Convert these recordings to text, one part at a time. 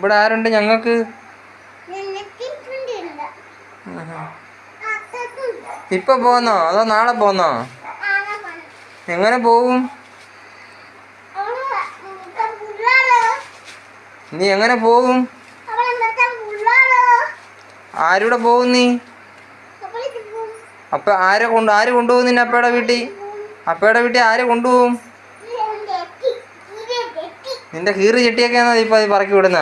ഇവിടെ ആരുണ്ട് ഞങ്ങൾക്ക്? ഇപ്പൊ പോന്നോ? അതോ നാളെ പോന്നോ? എങ്ങനെ പോവും? നീ എങ്ങനെ പോവും? ആരൂടെ പോവും നീ? അപ്പൊ ആരെ കൊണ്ട് ആര് കൊണ്ടുപോകും നിന്നെ അപ്പയുടെ വീട്ടിൽ? അപ്പയുടെ വീട്ടിൽ ആര് കൊണ്ടുപോകും? നിന്റെ കീറി ചെട്ടിയൊക്കെയാണോ ഇപ്പൊ അത് പറക്കി വിടുന്ന?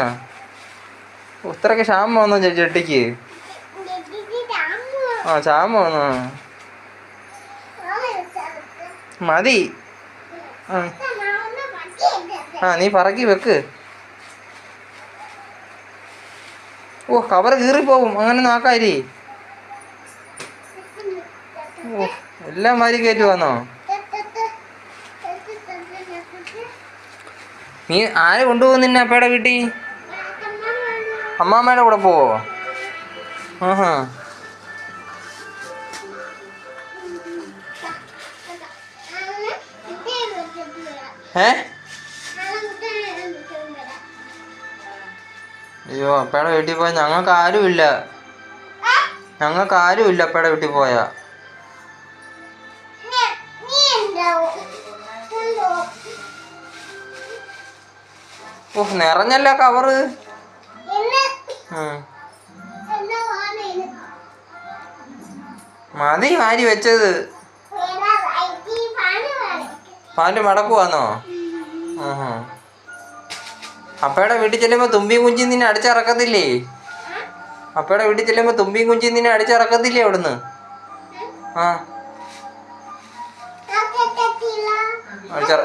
ഇത്രയ്ക്ക് ക്ഷാമം വന്നോ ചെട്ടിക്ക്? ആ ക്ഷാമം വന്നോ. മതി. ആ. നീ പറക്കി വെക്ക്. ഓ കവർ കീറിപ്പോവും അങ്ങനെ നോക്കാരി ഓ എല്ലാം മാരി കയറ്റി വന്നോ? നീ ആരെ കൊണ്ടുപോകുന്നില്ല അപ്പയുടെ വീട്ടിൽ? അമ്മാമ്മയുടെ കൂടെ പോവോ? ഏ? അയ്യോ അപ്പയുടെ വീട്ടിൽ പോയാൽ ഞങ്ങൾക്ക് ആരുമില്ല ഞങ്ങൾക്ക് ആരുമില്ല അപ്പയുടെ വീട്ടിൽ പോയാ. ഓ നിറഞ്ഞല്ല കവറ്. മതി മാരി വെച്ചത്. പാൽ മടക്കുവാന്നോ അപ്പയുടെ വീട്ടിൽ ചെല്ലുമ്പോ തുമ്പിയും കുഞ്ചിയും നിന്നെ അടിച്ചിറക്കത്തില്ലേ? അപ്പയുടെ വീട്ടിൽ ചെല്ലുമ്പോ തുമ്പിയും കുഞ്ചിയും നിന്നെ അടിച്ചിറക്കത്തില്ലേ അവിടുന്ന്? ആ. അടിച്ചറ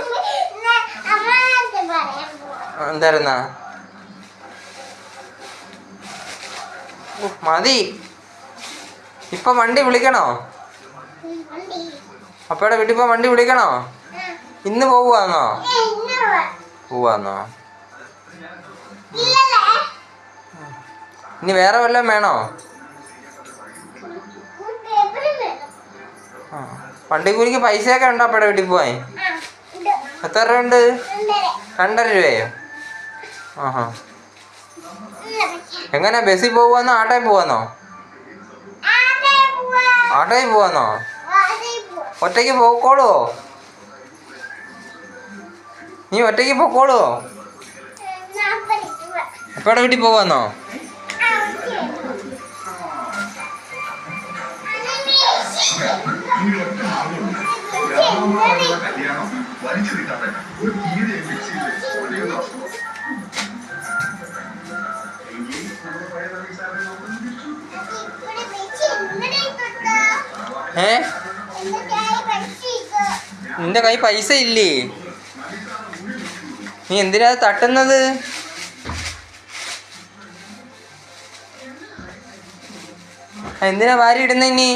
എന്തായിരുന്നാ? മതി. ഇപ്പൊ വണ്ടി വിളിക്കണോ? അപ്പയുടെ വീട്ടിൽ ഇപ്പൊ വണ്ടി വിളിക്കണോ? ഇന്ന് പോവാന്നോ പോവാന്നോ ഇനി വേറെ വല്ലതും വേണോ? വണ്ടി കൂലിക്ക് പൈസയൊക്കെ ഉണ്ടോ അപ്പയുടെ വീട്ടിൽ പോവാൻ? എത്ര രൂപ ഉണ്ട്? രണ്ടര രൂപയോ? ആഹാ. എങ്ങനെ ബസ്സിൽ പോവാന്നോ ആട്ടോയിൽ പോവാന്നോ ആട്ടോയിൽ പോവാന്നോ ഒറ്റയ്ക്ക് പോക്കോളുവോ നീ ഒറ്റയ്ക്ക് പൊക്കോളുവോ എപ്പോടെ വീട്ടിൽ പോവാന്നോ? കല്യാണം വലിച്ചെടുക്കാതെ ഒരു തീരെ ഏ? നിന്റെ കൈ പൈസ ഇല്ലേ? നീ എന്തിനാ തട്ടുന്നത്? എന്തിനാ വാരി ഇടുന്ന ഇനി?